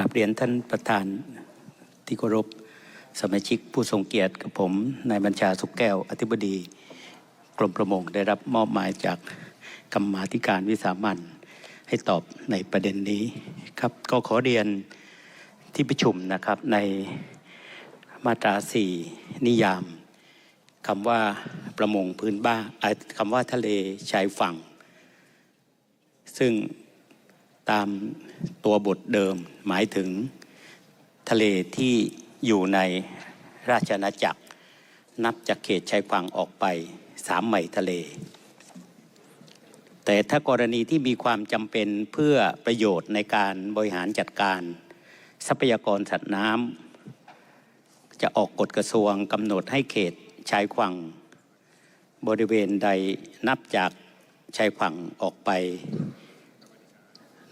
กราบเรียนท่านประธานที่เคารพสมาชิกผู้ทรงเกียรติกับผมนายบัญชาสุกแก้ว อธิบดีกรมประมงได้รับมอบหมายจากกรรมาธิการวิสามันให้ตอบในประเด็นนี้ครับก็ขอเรียนที่ประชุมนะครับในมาตราสี่นิยามคำว่าประมงพื้นบ้านคำว่าทะเลชายฝั่ง ซึ่ง ตามตัวบทเดิมหมายถึงทะเลที่อยู่ในราชอาณาจักร นับจากเขตชายฝั่งออกไปสามไมล์ทะเล แต่ถ้ากรณีที่มีความจำเป็นเพื่อประโยชน์ในการบริหารจัดการ ทรัพยากรสัตว์น้ำจะออกกฎกระทรวงกำหนดให้เขตชายฝั่งบริเวณใดนับจากชายฝั่งออกไป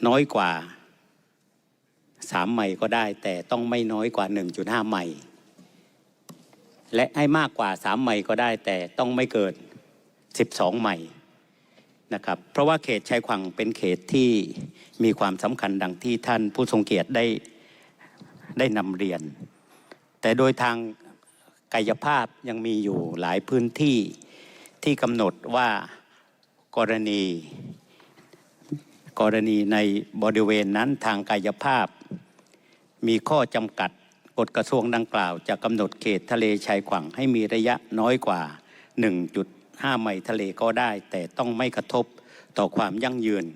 น้อยกว่า 3 ไมล์ก็ได้ แต่ต้องไม่น้อยกว่า 1.5 ไมล์และให้มากกว่า 3 ไมล์ก็ได้ แต่ต้องไม่เกิน 12 ไมล์นะครับเพราะว่าเขตชายฝั่งเป็นเขตที่มีความสำคัญดังที่ท่านผู้ทรงเกียรติได้ได้นำเรียน แต่โดยทางกายภาพยังมีอยู่หลายพื้นที่ที่กำหนดว่ากรณี กรณีในบริเวณนั้นทางกายภาพ มีข้อจำกัดกฎกระทรวงดังกล่าว จะกำหนดเขตทะเลชายฝั่งให้มีระยะน้อยกว่า 1.5 ไมล์ทะเลก็ได้ แต่ต้องไม่กระทบต่อความยั่งยืน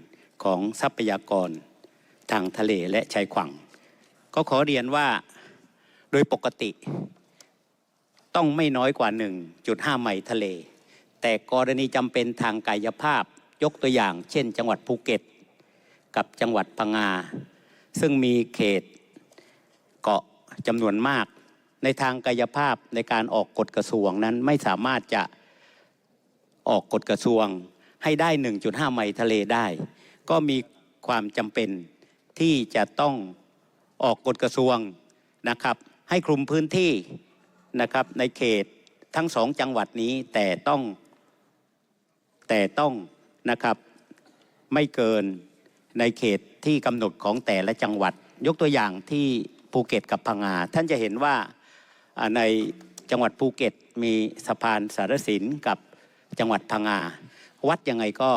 ของทรัพยากร ทางทะเลและชายฝั่ง ก็ขอเรียนว่าโดยปกติ ต้องไม่น้อยกว่า 1.5 ไมล์ทะเล แต่กรณีจำเป็นทางกายภาพยกตัวอย่าง เช่น จังหวัดภูเก็ต กับจังหวัดพังงา ซึ่งมีเขตเกาะจำนวนมาก ในทางกายภาพในการออกกฎกระทรวงนั้นไม่สามารถจะออกกฎกระทรวงให้ได้ 1.5 ไมล์ทะเลได้ ก็มีความจำเป็นที่จะต้องออกกฎกระทรวงนะครับ ให้คลุมพื้นที่นะครับในเขตทั้งสองจังหวัดนี้แต่ต้องแต่ต้องนะครับไม่เกิน ในเขตที่กำหนดของแต่ละจังหวัด ยกตัวอย่างที่ภูเก็ตกับพังงาท่านจะเห็นว่าอ่าในจังหวัดภูเก็ตมีสะพานสารสินกับจังหวัดพังงาวัดยังไงก็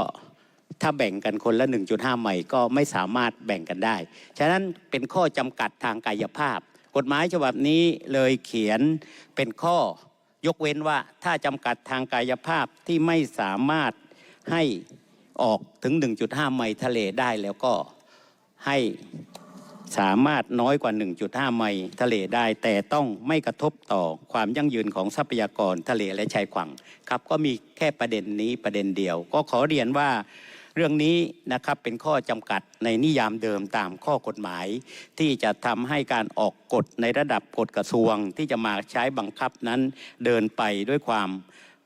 ถ้าแบ่งกันคนละ 1.5 ไมล์ก็ไม่สามารถแบ่งกันได้ ฉะนั้นเป็นข้อจำกัดทางกายภาพ กฎหมายฉบับนี้เลยเขียนเป็นข้อยกเว้นว่าถ้าจำกัดทางกายภาพที่ไม่สามารถให้ ออกถึง 1.5 ไมล์ทะเลได้แล้วก็ให้สามารถน้อยกว่า 1.5 ไมล์ทะเลได้ แต่ต้องไม่กระทบต่อความยั่งยืนของทรัพยากรทะเลและชายฝั่งครับ ก็มีแค่ประเด็นนี้ประเด็นเดียว ก็ขอเรียนว่าเรื่องนี้นะครับเป็นข้อจำกัดในนิยามเดิมตามข้อกฎหมาย ที่จะทำให้การออกกฎในระดับกฎกระทรวง ที่จะมาใช้บังคับนั้นเดินไปด้วยความ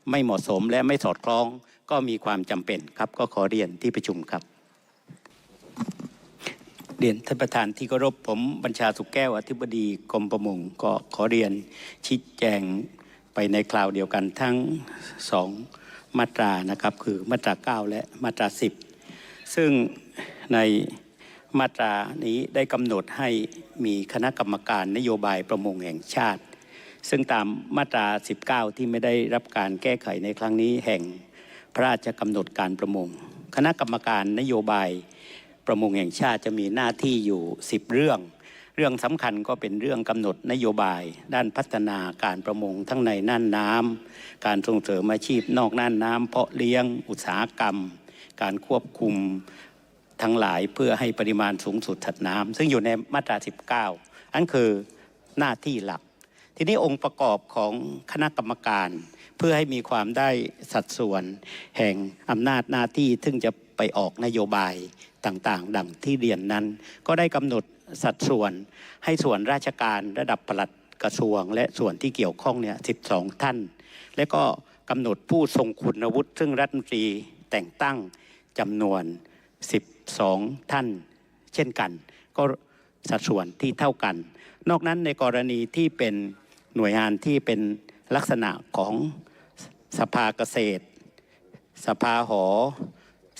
ไม่เหมาะสมและไม่สอดคล้องก็มีความจำเป็นครับ ก็ขอเรียนที่ประชุมครับ เรียนท่านประธานที่เคารพผมบัญชาสุขแก้วอธิบดีกรมประมงก็ขอเรียนชี้แจงไปในคราวเดียวกันทั้งสองมาตรานะครับ คือมาตรา 9 และมาตรา 10 ซึ่งในมาตรานี้ได้กำหนดให้มีคณะกรรมการนโยบายประมงแห่งชาติ ซึ่งตามมาตรา 19 ที่ไม่ได้รับการแก้ไขในครั้งนี้แห่งพระราชกำหนดการประมง คณะกรรมการนโยบายประมงแห่งชาติจะมีหน้าที่อยู่ 10 เรื่อง เรื่องสำคัญก็เป็นเรื่องกำหนดนโยบาย ด้านพัฒนาการประมงทั้งในน่านน้ำการส่งเสริมอาชีพนอกน่านน้ำเพาะเลี้ยง อุตสาหกรรม การควบคุมทั้งหลายเพื่อให้ปริมาณสูงสุดถัดน้ำซึ่งอยู่ในมาตรา 19 อันคือหน้าที่หลัก ทีนี้องค์ประกอบของคณะกรรมการ เพื่อให้มีความได้สัดส่วน แห่งอำนาจหน้าที่ซึ่งจะไปออกนโยบายต่างๆ ดังที่เรียนนั้น ก็ได้กำหนดสัดส่วนให้ส่วนราชการระดับปลัดกระทรวง และส่วนที่เกี่ยวข้องเนี่ย12 ท่าน และก็กำหนดผู้ทรงคุณวุฒิซึ่งรัฐมนตรีแต่งตั้งจำนวน 12 ท่าน เช่นกัน ก็สัดส่วนที่เท่ากัน นอกนั้นในกรณีที่เป็น หน่วยงานที่เป็นลักษณะของสภาเกษตร สภาหอ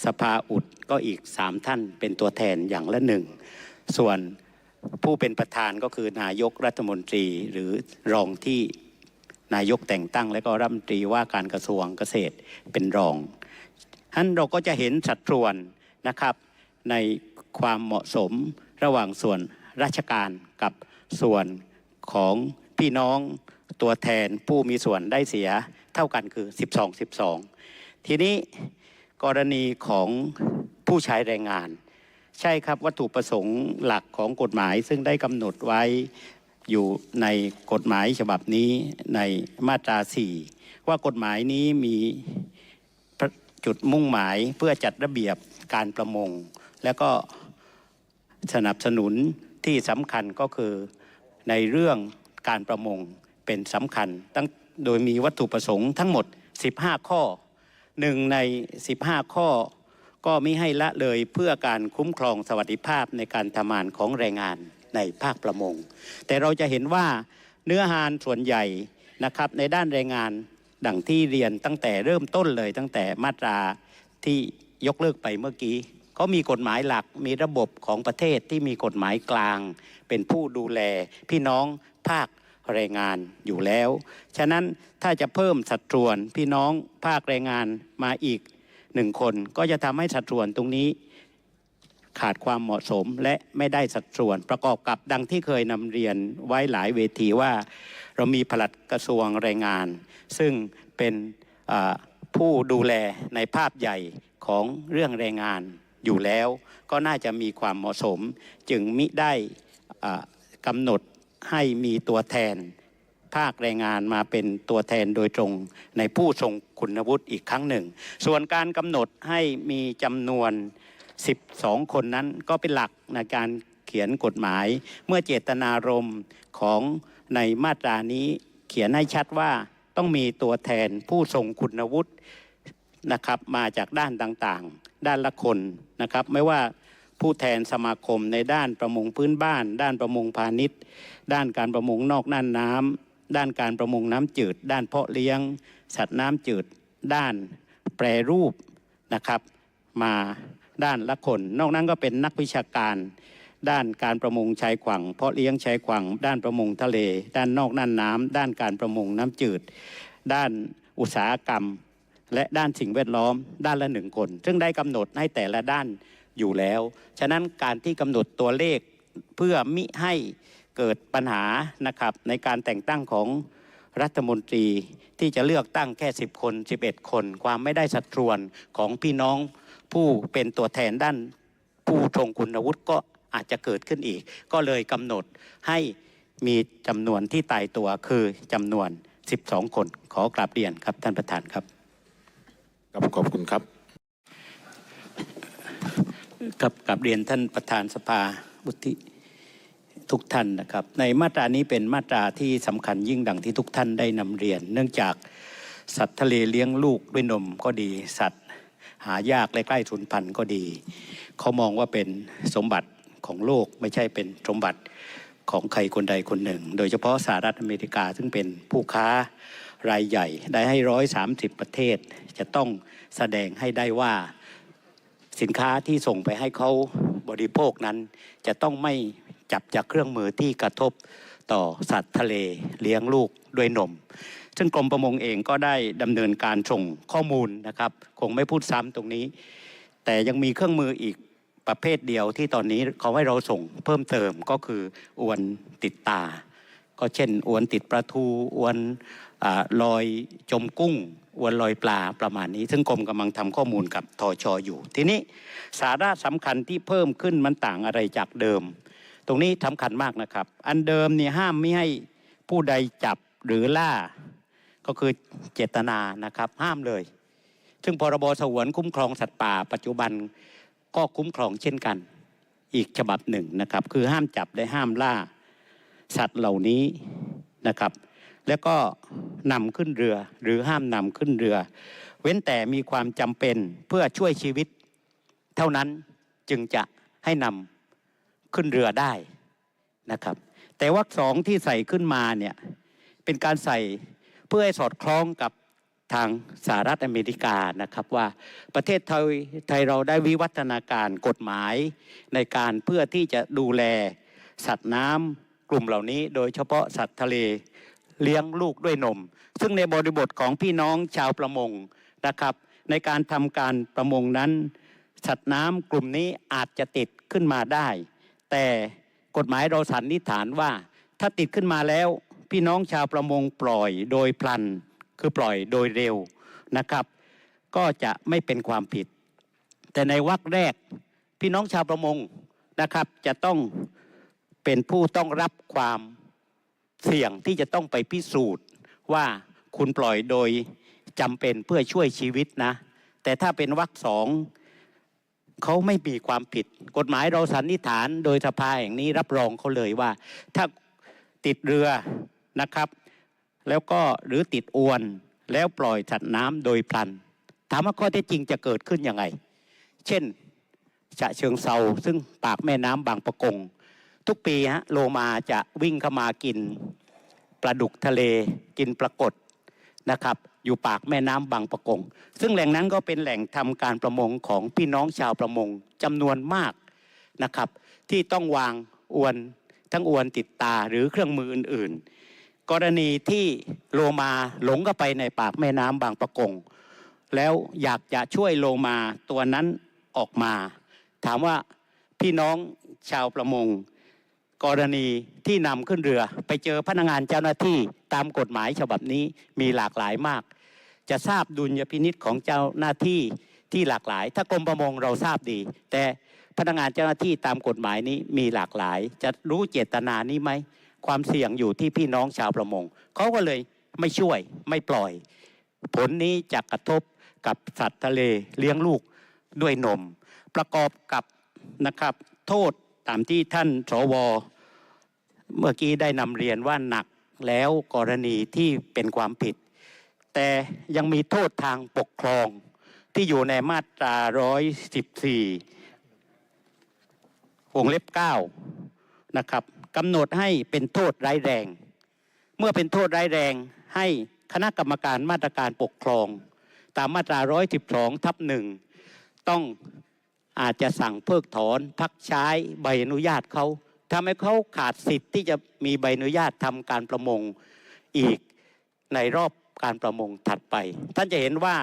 สภาอุดก็อีกสามท่านเป็นตัวแทนอย่างละหนึ่ง ส่วนผู้เป็นประธานก็คือนายกรัฐมนตรีหรือรองที่นายกแต่งตั้งและก็รัฐมนตรีว่าการกระทรวงเกษตรเป็นรองฉะนั้นเราก็จะเห็นสัดส่วนนะครับ ในความเหมาะสมระหว่างส่วนราชการกับส่วนของ พี่น้องตัวแทนผู้มีส่วนได้เสียเท่ากันคือ 12 12 ทีนี้กรณีของผู้ใช้แรงงาน ใช่ครับวัตถุประสงค์หลักของกฎหมาย ซึ่งได้กำหนดไว้อยู่ในกฎหมายฉบับนี้ในมาตรา 4 ว่ากฎหมายนี้มีจุดมุ่งหมายเพื่อจัดระเบียบการประมง แล้วก็สนับสนุนที่สำคัญก็คือในเรื่อง การประมงเป็นสำคัญตั้งโดยมีวัตถุประสงค์ทั้งหมด 15 ข้อหนึ่งใน 15 ข้อ ก็ไมิให้ละเลยเพื่อการคุ้มครองสวัสดิภาพในการทำงานของแรงงานในภาคประมง แต่เราจะเห็นว่าเนื้อหาส่วนใหญ่นะครับในด้านแรงงานดังที่เรียนตั้งแต่เริ่มต้นเลยตั้งแต่มาตราที่ยกเลิกไปเมื่อกี้ก็มีกฎหมายหลักมีระบบของประเทศที่มีกฎหมายกลาง เป็นผู้ดูแลพี่น้อง ภาคแรงงานอยู่แล้ว ฉะนั้นถ้าจะเพิ่มสัดส่วนพี่น้องภาคแรงงานมาอีกหนึ่งคนก็จะทำให้สัดส่วนตรงนี้ขาดความเหมาะสมและไม่ได้สัดส่วนประกอบกับดังที่เคยนำเรียนไว้หลายเวทีว่า เรามีผลัดกระทรวงแรงงาน ซึ่งเป็นผู้ดูแลในภาพใหญ่ของเรื่องแรงงานอยู่แล้ว ก็น่าจะมีความเหมาะสม จึงมิได้กำหนด ให้มีตัวแทนภาคแรงงานมาเป็นตัวแทนโดยตรงในผู้ทรงคุณวุฒิอีกครั้งหนึ่ง ส่วนการกำหนดให้มีจำนวน 12 คนนั้นก็เป็นหลักในการเขียนกฎหมาย เมื่อเจตนารมณ์ของในมาตรานี้เขียนให้ชัดว่าต้องมีตัวแทนผู้ทรงคุณวุฒินะครับมาจากด้านต่างๆ ด้านละคนนะครับ ไม่ว่า ผู้แทนสมาคมในด้านประมงพื้นบ้าน ด้านประมงพาณิชย์ ด้านการประมงนอกน่านน้ำด้านการประมงน้ำจืด ด้านเพาะเลี้ยง สัตว์น้ำจืด ด้านแปรรูปนะครับ มาด้านละคน นอกนั้นก็เป็นนักวิชาการ ด้านการประมงชายฝั่งเพาะเลี้ยงชายฝั่งด้านประมงทะเล ด้านนอกน่านน้ำด้านการประมงน้ำจืด ด้านอุตสาหกรรม และด้านสิ่งแวดล้อม ด้านละหนึ่งคน ซึ่งได้กำหนดให้แต่ละด้าน อยู่แล้ว ฉะนั้นการที่กำหนดตัวเลขเพื่อมิให้เกิดปัญหานะครับในการแต่งตั้งของรัฐมนตรีที่จะเลือกตั้งแค่ 10 คน 11 คน ความไม่ได้สัดส่วนของพี่น้องผู้เป็นตัวแทนด้านผู้ทรงคุณวุฒิก็อาจจะเกิดขึ้นอีก ก็เลยกำหนดให้มีจำนวนที่ตายตัวคือจำนวน 12 คน ขอกราบเรียนครับท่านประธานครับ ครับขอบคุณครับ กับกับเรียนท่านประธานสภาวุฒิทุกท่านนะครับ ในมาตรานี้เป็นมาตราที่สำคัญยิ่งดังที่ทุกท่านได้นำเรียน เนื่องจากสัตว์ทะเลเลี้ยงลูกด้วยนมก็ดี สัตว์หายากและใกล้สูญพันธุ์ก็ดี เขามองว่าเป็นสมบัติของโลกไม่ใช่เป็นสมบัติของใครคนใดคนหนึ่ง โดยเฉพาะสหรัฐอเมริกาซึ่งเป็นผู้ค้ารายใหญ่ ได้ให้ร้อยสามสิบประเทศ จะต้องแสดงให้ได้ว่า สินค้าที่ส่งไปให้เขาบริโภคนั้น จะต้องไม่จับจากเครื่องมือที่กระทบต่อสัตว์ทะเลเลี้ยงลูกด้วยนม ซึ่งกรมประมงเองก็ได้ดำเนินการส่งข้อมูลนะครับ คงไม่พูดซ้ำตรงนี้ แต่ยังมีเครื่องมืออีกประเภทเดียวที่ตอนนี้เขาให้เราส่งเพิ่มเติมก็คืออวนติดตา ก็เช่นอวนติดปลาทูอวน ลอยจมกุ้งอวนลอยปลาประมาณนี้ ซึ่งกรมกำลังทำข้อมูลกับทอชออยู่ ทีนี้สาระสำคัญที่เพิ่มขึ้นมันต่างอะไรจากเดิม ตรงนี้สำคัญมากนะครับ อันเดิมเนี่ยห้ามไม่ให้ผู้ใดจับหรือล่า ก็คือเจตนานะครับห้ามเลย ซึ่งพรบสวนคุ้มครองสัตว์ป่า ปัจจุบันก็คุ้มครองเช่นกัน อีกฉบับหนึ่งนะครับ คือห้ามจับและห้ามล่า สัตว์เหล่านี้นะครับ แล้วก็นำขึ้นเรือหรือห้ามนำขึ้นเรือ เว้นแต่มีความจำเป็นเพื่อช่วยชีวิต เท่านั้นจึงจะให้นำขึ้นเรือได้นะครับ แต่วรรคสองที่ใส่ขึ้นมาเนี่ยเป็นการใส่เพื่อให้สอดคล้องกับทางสหรัฐอเมริกานะครับว่าประเทศไทยไทยเราได้วิวัฒนาการกฎหมายในการเพื่อที่จะดูแลสัตว์น้ำกลุ่มเหล่านี้ โดยเฉพาะสัตว์ทะเล เลี้ยงลูกด้วยนม ซึ่งในบริบทของพี่น้องชาวประมงนะครับ ในการทำการประมงนั้น สัตว์น้ำกลุ่มนี้อาจจะติดขึ้นมาได้ แต่กฎหมายเราสันนิษฐานว่า ถ้าติดขึ้นมาแล้ว พี่น้องชาวประมงปล่อยโดยพลัน คือปล่อยโดยเร็วนะครับ ก็จะไม่เป็นความผิด แต่ในวรรคแรกพี่น้องชาวประมงนะครับ จะต้องเป็นผู้ต้องรับความ เสี่ยงที่จะต้องไปพิสูจน์ว่าคุณปล่อยโดยจำเป็นเพื่อช่วยชีวิตนะ แต่ถ้าเป็นวรรคสองเขาไม่มีความผิด กฎหมายเราสันนิษฐานโดยสภาแห่งนี้รับรองเขาเลยว่า ถ้าติดเรือนะครับ แล้วก็หรือติดอวนแล้วปล่อยสัตว์น้ำโดยพลัน ถามว่าข้อเท็จจริงจะเกิดขึ้นยังไง เช่นฉะเชิงเซาซึ่งปากแม่น้ำบางปะกง ทุกปีฮะโลมาจะวิ่งเข้ามากินปลาดุกทะเลกินปลากดนะครับ อยู่ปากแม่น้ำบางปะกง ซึ่งแหล่งนั้นก็เป็นแหล่งทำการประมงของพี่น้องชาวประมงจำนวนมากนะครับ ที่ต้องวางอวนทั้งอวนติดตาหรือเครื่องมืออื่น ๆ กรณีที่โลมาหลงเข้าไปในปากแม่น้ำบางปะกง แล้วอยากจะช่วยโลมาตัวนั้นออกมา ถามว่าพี่น้องชาวประมง กรณีที่นำขึ้นเรือ ไปเจอพนักงานเจ้าหน้าที่ตามกฎหมายฉบับนี้มีหลากหลายมาก จะทราบดุลยพินิษของเจ้าหน้าที่ที่หลากหลาย ถ้ากรมประมงเราทราบดี แต่พนักงานเจ้าหน้าที่ตามกฎหมายนี้มีหลากหลาย จะรู้เจตนานี้ไหมความเสี่ยงอยู่ที่พี่น้องชาวประมงเขาก็เลยไม่ช่วยไม่ปล่อย ผลนี้จะกระทบกับสัตว์ทะเลเลี้ยงลูกด้วยนม ประกอบกับนะครับโทษ ตามที่ท่านสวเมื่อกี้ได้นำเรียนว่าหนักแล้วกรณีที่เป็นความผิด แต่ยังมีโทษทางปกครองที่อยู่ในมาตรา 114 วงเล็บ 9 นะครับกำหนดให้เป็นโทษร้ายแรง เมื่อเป็นโทษร้ายแรงให้คณะกรรมการมาตรการปกครอง ตามมาตรา 112 ทับหนึ่งต้อง อาจจะสั่งเพิกถอนพักใช้ใบอนุญาตเขาทำให้เขาขาดสิทธิ์ที่จะมีใบอนุญาตทำการประมงอีกในรอบการประมงถัดไป ท่านจะเห็นว่า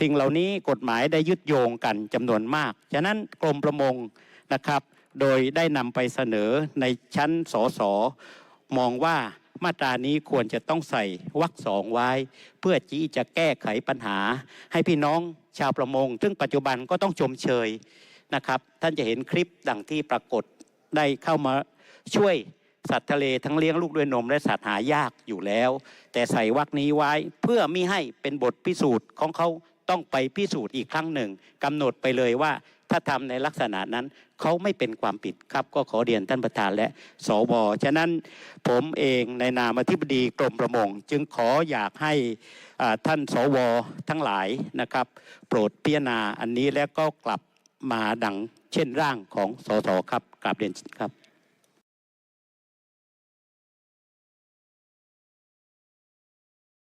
สิ่งเหล่านี้กฎหมายได้ยึดโยงกันจำนวนมาก ฉะนั้นกรมประมงนะครับ โดยได้นำไปเสนอในชั้นสสมองว่ามาตรานี้ควรจะต้องใส่วรรคสองไว้ เพื่อที่จะแก้ไขปัญหาให้พี่น้อง ชาวประมง ซึ่งปัจจุบันก็ต้องชมเชยนะครับ ท่านจะเห็นคลิปดังที่ปรากฏได้เข้ามาช่วยสัตว์ทะเลทั้งเลี้ยงลูกด้วยนมและสัตว์หายากอยู่แล้ว แต่ใส่วักนี้ไว้เพื่อมิให้เป็นบทพิสูจน์ของเขาต้องไปพิสูจน์อีกครั้งหนึ่งกำหนดไปเลยว่า ถ้าทำในลักษณะนั้นเขาไม่เป็นความผิดครับ ก็ขอเรียนท่านประธานและสวฉะนั้นผมเองในนามอธิบดีกรมประมง จึงขออยากให้ท่านสวทั้งหลายนะครับ โปรดพิจารณาอันนี้แล้วก็กลับมาดังเช่นร่างของสสครับกราบเรียนครับ